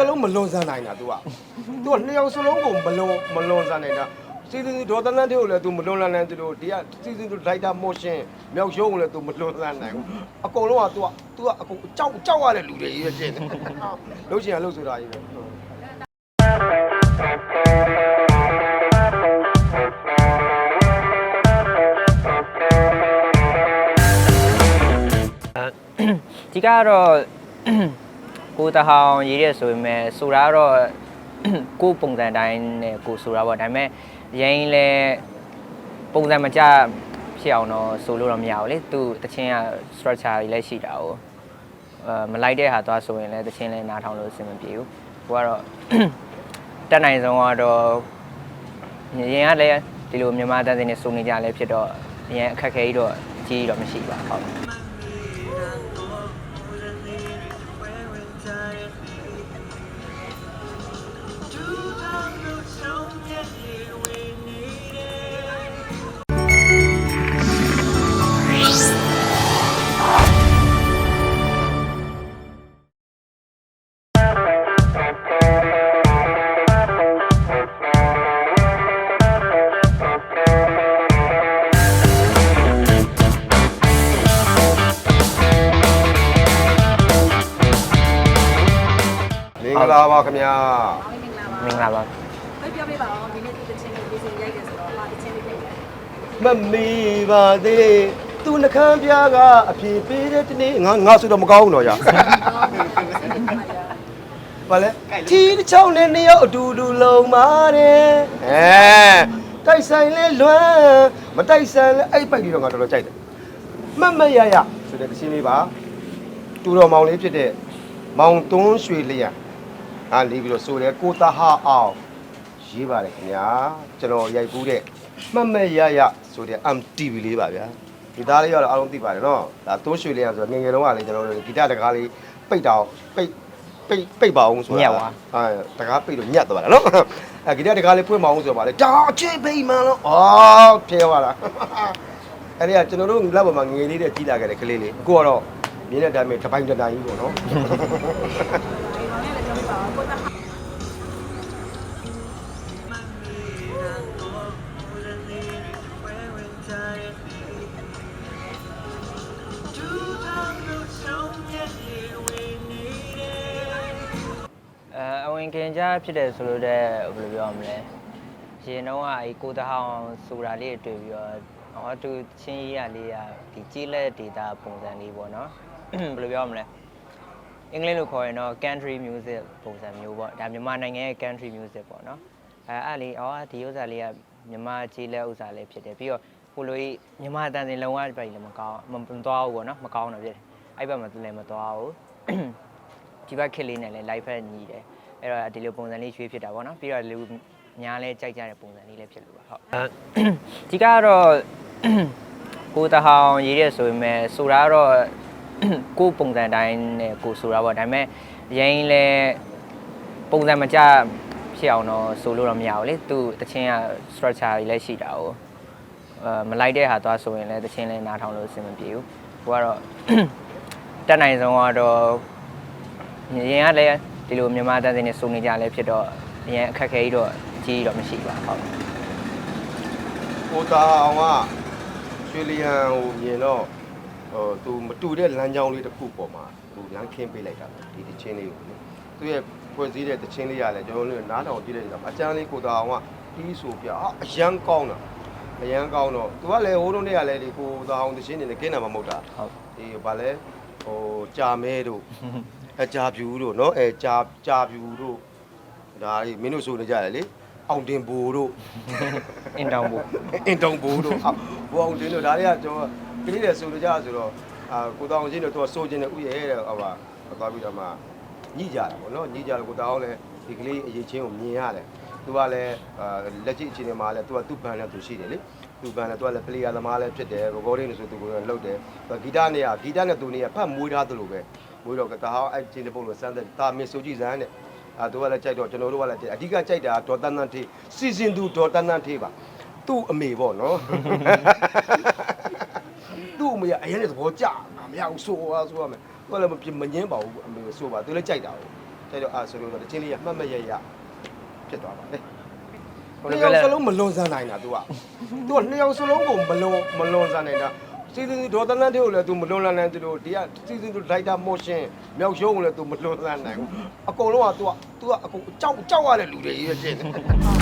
ဆန်းနိုင်တာ तू อ่ะ तू ကနှစ်ယောက်စလုံးကိုမလွန်မလွန်ဆန်းနိုင်တာစီစဉ်သူဒေါ်တန်းတန်းတွေကိုလည်း तू မလွန်လန်းလန်းသူတို့ဒီကစီစဉ်သူဒိုက်တာမော့ရှင်မြောက်ရှုံးကိုလည်း तू မလွန်ဆန်းနိုင်ဘူးအကုန်လုံးက तू က तू ကအကုန်ကြောက်ကြောက်ရတဲ့လူတွေကြီးပဲဖြစ်နေလို့ရှိရင်လို့ဆိုတာကြီးပဲ ဒီကတော့ ကိုတဟောင်ရေးရဲဆိုပေမဲ့ဆိုတာကတော့ကိုပုံစံတိုင်းနဲ့ကိုဆိုတာပေါ့ဒါပေမဲ့ရင်လဲပုံစံမကျဖြစ်အောင်တော့ဆိုလို့တော့မရဘူးလေသူတချင်းက structure ကြီးလည်းရှိတာ哦အဲမလိုက်တဲ့ဟာသွားဆိုရင်လည်းတချင်းလည်းနားထောင်လို့အဆင်မပြေဘူးကိုကတော့တက်နိုင်ဆုံးကတော့ရင်ကလည်းဒီလိုမြန်မာတန်စင်နဲ့စုံနေကြလည်းဖြစ်တော့အရင်အခက်ခဲကြီးတော့အကြီးကြီးတော့မရှိပါဘူးဟုတ် င်္ဂလာပါခင်ဗျာမင်္ဂလာပါဘယ်ပြောပြပါအောင်ဒီနေ့သူတချင်းလေးပြင်ဆင်ရိုက်တယ်ဆိုတော့ဟာတချင်းလေးပြင်တယ်မမီပါသေးသူနှခမ်းပြားကအပြေပေးတဲ့တနေ့ငါငါဆိုတော့မကောင်းဘူးတော့ညာဘာလဲထီတစ်ချောင်းနဲ့နှစ်ယောက်အတူတူလုံပါတယ်အဲတိုက်ဆိုင်လဲလွမ်းမတိုက်ဆိုင်လဲအဲ့ပိုက်ပြီးတော့ငါတော်တော်ကြိုက်တယ်မတ်မတ်ရရဆိုတဲ့တခြင်းလေးပါတူတော်မောင်လေးဖြစ်တဲ့မောင်သွန်းရွှေလျ က်ဟာလေးပြီးတော့ဆိုတယ်ကိုတဟာအောင်ရေးပါတယ်ခင်ဗျာကျွန်တော်ရိုက်ကူးတဲ့မတ်မတ်ရရဆိုတဲ့ MTV လေးပါဗျာဒီသားလေးကတော့အားလုံးသိပါတယ်နော်ဒါသွန်းရွှေလျက်ဆိုတော့ငယ်ငယ်တုန်းကလေကျွန်တော်တို့ဂီတတကားလေးပိတ်တော့ပိတ်ပိတ်ပိတ်ပါအောင်ဆိုတာညက်သွားအဲတကားပိတ်လို့ညက်သွားတာနော်အဲဂီတတကားလေးဖွင့်မအောင်ဆိုတော့ဗာလေဒါအချင်းပိတ်မှန်လို့အော်ဖျဲသွားတာအဲ့ဒီကကျွန်တော်တို့လက်ပေါ်မှာငယ်ငယ်လေးတဲ့ကြီးလာခဲ့တဲ့ကလေးလေးအခုကတော့မြင်းတဲ့အတိုင်းပဲတစ်ပိုင်းတစ်တိုင်းကြီးပေါ့နော် အောင်ကိုတဟာအဲအဝင်ခင်ကြားဖြစ်တယ်ဆိုလို့တဲ့ဘယ်လိုပြောရမလဲရင်တော့အဲကိုတဟောင်ဆိုတာလေးတွေ့ပြီးတော့ဟောသူချင်းကြီးရလေးကဒီကြီးလက်ဒေတာပုံစံလေးပေါ့နော်ဘယ်လိုပြောရမလဲ အင်္ဂလိပ်လိုခေါ်ရင်တော့ country music ပုံစံမျိုးပေါ့ဒါမြန်မာနိုင်ငံရဲ့ country music ပေါ့နော်အဲအဲ့လေးအော်ဒီဥစ္စာလေးကမြန်မာကြီးလက်ဥစ္စာလေးဖြစ်တယ်ပြီးတော့ကိုလိုကြီးမြန်မာတန်စင်လုံးဝပြိုင်လည်းမကောင်းမမသွားဘူးပေါ့နော်မကောင်းတော့ဖြစ်တယ်အဲ့ဘက်မှာလည်းမသွားဘူးဒီဘက်ခစ်လေးနဲ့လည်း live ဖက်ညီတယ်အဲ့တော့ဒီလိုပုံစံလေးရွေးဖြစ်တာပေါ့နော်ပြီးတော့လူများလဲကြိုက်ကြတဲ့ပုံစံလေးလည်းဖြစ်လို့ပါဟုတ်ဒီကတော့ကိုတဟောင်ရေးရဲဆိုပေမဲ့ဆိုတာကတော့ ကိုပုံစံတိုင်းနဲ့ကိုဆိုတာပေါ့ဒါပေမဲ့ရင်လဲပုံစံမကျဖြစ်အောင်တော့ဆိုလို့တော့မရဘူးလေသူတချင်းက structure ကြီးလည်းရှိတာ哦အဲမလိုက်တဲ့ဟာသွားဆိုရင်လည်းတချင်းလည်းနားထောင်လို့အဆင်မပြေဘူးကိုကတော့တက်နိုင်ဆုံးကတော့ရင်ကလည်းဒီလိုမြန်မာတန်စင်နဲ့စုံနေကြလည်းဖြစ်တော့အရင်အခက်ခဲကြီးတော့အကြီးကြီးတော့မရှိပါဘူးကိုတာအောင်ကရွှေလျံဟိုမြင်တော့ ဟိုသူမတူတဲ့လမ်းကြောင်းလေးတစ်ခုပေါ်မှာသူလမ်းခင်းပေးလိုက်တာဒီတချင်းလေးကိုသူရဲ့ဖွဲ့စည်းတဲ့တချင်းလေးရလဲကျွန်တော်တို့နားထောင်ကြည့်တဲ့အခါအချမ်းလေးကိုသာအောင်ကတီးဆိုပြအရန်ကောင်းတာအရန်ကောင်းတော့သူကလည်းဟိုးတုန်းတည်းကလည်းဒီကိုသာအောင်တချင်းနေနဲ့ကင်းတာမှမဟုတ်တာဟုတ်ဒီဘာလဲဟိုကြာမဲတို့အကြာဖြူတို့နော်အဲကြာကြာဖြူတို့ဒါလေးမင်းတို့ဆိုနေကြတယ်လေအောင်တင်ဘူတို့အင်တောင်ဘူအင်တောင်ဘူတို့ဟိုအောင်တင်တို့ဒါတွေကကျွန်တော် ကလေးတွေဆိုနေကြဆိုတော့အာကိုတောင်ချင်းတို့သူကစိုးချင်းနဲ့ဥရဲ့တဲ့ဟောပါသွားပြီးတော့မှညှိကြတာပေါ့နော်ညှိကြတော့ကိုတောင်လည်းဒီကလေးအရေးချင်းကိုမြင်ရတယ်သူကလည်းအာလက်ရှိအခြေအနေမှာလည်းသူကသူ့ဘန်နဲ့သူရှိတယ်လေသူ့ဘန်နဲ့သူကလည်းပလေယာသမားလည်းဖြစ်တယ် recording လို့ဆိုသူကလည်းလုပ်တယ်ဂီတနဲ့ကဂီတနဲ့သူနဲ့ကဖတ်မွေးထားသလိုပဲမွေးတော့ကတဟောင်းအဲ့ချင်းတဲ့ပုံလို့စမ်းတဲ့တာမင်ဆိုကြည့်စမ်းတဲ့အာသူကလည်းကြိုက်တော့ကျွန်တော်တို့ကလည်းအဓိကကြိုက်တာဒေါ်တန်းတန်းထေးစီစဉ်သူဒေါ်တန်းတန်းထေးပါသူ့အမေပေါ့နော် သူ့အမေကအရင်ကသဘောကျတာမရဘူးဆိုပါဆိုရမယ်သူကလည်းမပြမငင်းပါဘူးအမေဆိုပါသူလည်းကြိုက်တာဘူး တဲ့တော့အာဆိုလို့တော့တချင်းလေးကမှတ်မရရဖြစ်သွားပါလေ ဟို နှစ် လို ယော ပြော က် လဲ စလုံးမလွန်ဆန်းနိုင်တာ तू อ่ะ तू อ่ะနှစ်ယောက်စလုံးကိုမလွန်မလွန်ဆန်းနိုင်တာစီစဉ်ဒေါ်တလန်တဲ့ကိုလည်း तू မလွန်လန်းနိုင်သူတို့ဒီကစီစဉ်သူဒိုက်တာမော့ရှင်မြောက်ရုံးကိုလည်း तू မလွန်ဆန်းနိုင်ဘူးအကုန်လုံးက तू อ่ะ तू อ่ะအကုန်ကြောက်ကြောက်ရတဲ့လူတွေကြီးပဲဖြစ်နေတယ်